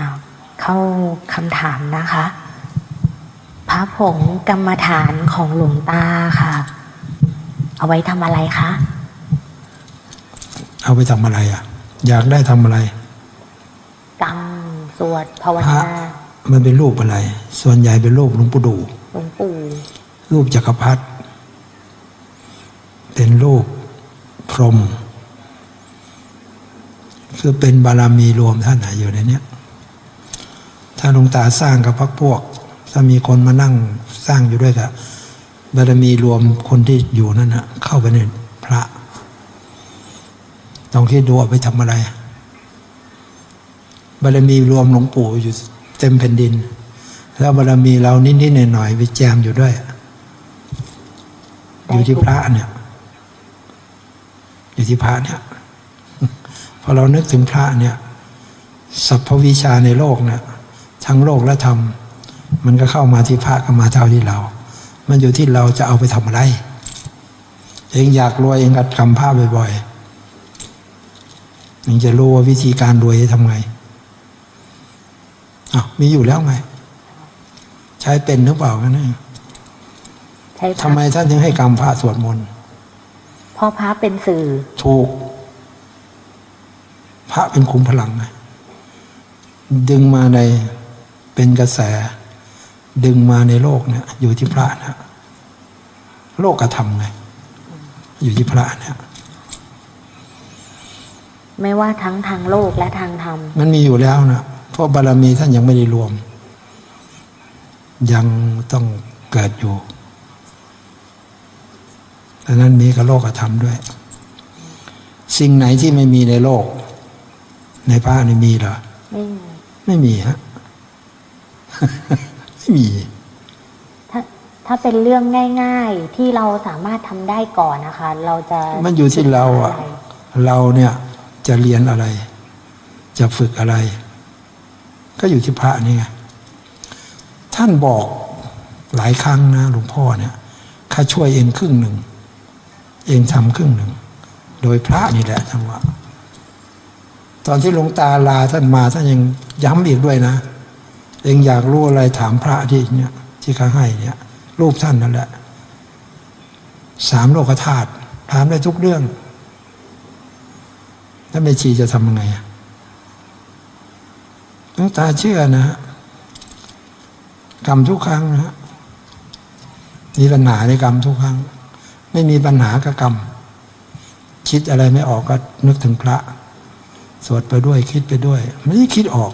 อ้าวเข้าคำถามนะคะ พระผงกรรมฐานของหลวงตาค่ะ เอาไว้ทำอะไรคะ เอาไปทำอะไรอะ อยากได้ทำอะไรกรรมสวดภาวพระนา มันเป็นรูปอะไร ส่วนใหญ่เป็นรูปหลวงปู่ดูหลวงปู่รูปจักรพรรดิเป็นรูปพรหมคือเป็นบารมีรวมท่านน่ะอยู่ในเนี้ย ถ้าหลวงตาสร้างกับพักพวก ถ้ามีคนมานั่งสร้างอยู่ด้วยกับบารมีรวมคนที่อยู่นั่นนะเข้าไปในพระลองคิดดูเอาไปทำอะไร บารมีรวมหลวงปู่อยู่เต็มแผ่นดิน แล้วบารมีเรานิดๆหน่อยๆไปแจมอยู่ด้วย อยู่ที่พระเนี่ย อยู่ที่พระเนี่ยพอเรานึกถึงพระเนี่ยสัพพวิชาในโลกเนี่ย ทั้งโลกและธรรม มันก็เข้ามาที่พระก็มาเท่าที่เรา มันอยู่ที่เราจะเอาไปทำอะไร เองอยากรวยเองกัดคำผ้าบ่อยๆเองจะรู้ว่าวิธีการรวยจะทำไงอ้าวมีอยู่แล้วไง ใช้เป็นหรือเปล่ากันนะใช่พทำระไมท่านถึงให้กรรมพระสวดมนต์เพ่อพระเป็นสื่อ ถูก พระเป็นคุมพลังไงดึงมาใน เป็นกระแสดึงมาในโลกเนี่ย อยู่ที่พระนะโลกกระทำไง อยู่ที่พระเนี่ยไม่ว่าทั้งทางโลกและทางธรรมมันมีอยู่แล้วนะเพราะบารมีท่านยังไม่ได้รวม ยังต้องเกิดอยู่ดังนั้นมีกับโลกธรรมด้วย สิ่งไหนที่ไม่มีในโลก ในพระนี่มีเหรอไม่มีไม่มีฮะ ไม่มี ถ้าถ้าเป็นเรื่องง่าย ๆ ที่เราสามารถทำได้ก่อนนะคะ เราจะมันอยู่ที่เราอะไรเราเนี่ยจะเรียนอะไร จะฝึกอะไร ก็อยู่ที่พระนี่ไงท่านบอกหลายครั้งนะหลวงพ่อเนี่ยข้าช่วยเองครึ่งหนึ่ง เองทำครึ่งหนึ่ง โดยพระนี่แหละทั้งว่า ตอนที่หลวงตาลาท่านมาท่านยังย้ำอีกด้วยนะ เองอยากรู้อะไรถามพระที่เนี่ยที่เขาให้เนี่ยรูปท่านนั่นแหละสามโลกธาตุถามได้ทุกเรื่อง ถ้าไม่ชีจะทำยังไงอะหลวงตาเชื่อนะฮะกรรมทุกครั้งนะฮะมีปัญหาในกรรมทุกครั้ง ไม่มีปัญหากับกรรม คิดอะไรไม่ออกก็นึกถึงพระ สวดไปด้วยคิดไปด้วย ไม่ได้คิดออก